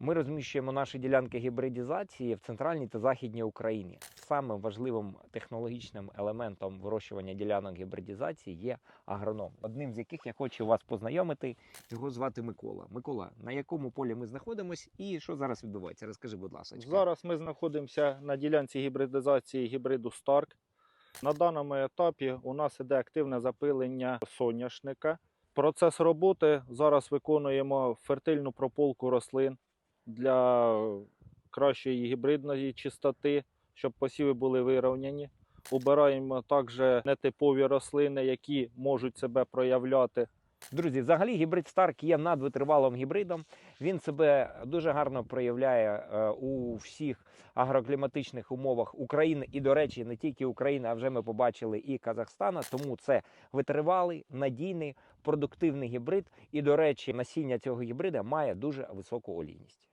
Ми розміщуємо наші ділянки гібридізації в центральній та західній Україні. Самим важливим технологічним елементом вирощування ділянок гібридізації є агроном. Одним з яких я хочу вас познайомити. Його звати Микола. Микола, на якому полі ми знаходимось і що зараз відбувається? Розкажи, будь ласка. Зараз ми знаходимося на ділянці гібридизації гібриду Stark. На даному етапі у нас іде активне запилення соняшника. Процес роботи зараз виконуємо фертильну прополку рослин для кращої гібридної чистоти, щоб посіви були вирівняні. Убираємо також нетипові рослини, які можуть себе проявляти. Друзі, взагалі гібрид Старк є надвитривалим гібридом. Він себе дуже гарно проявляє е, у всіх агрокліматичних умовах України і, до речі, не тільки України, а вже ми побачили і Казахстана. Тому це витривалий, надійний, продуктивний гібрид. І, до речі, насіння цього гібрида має дуже високу олійність.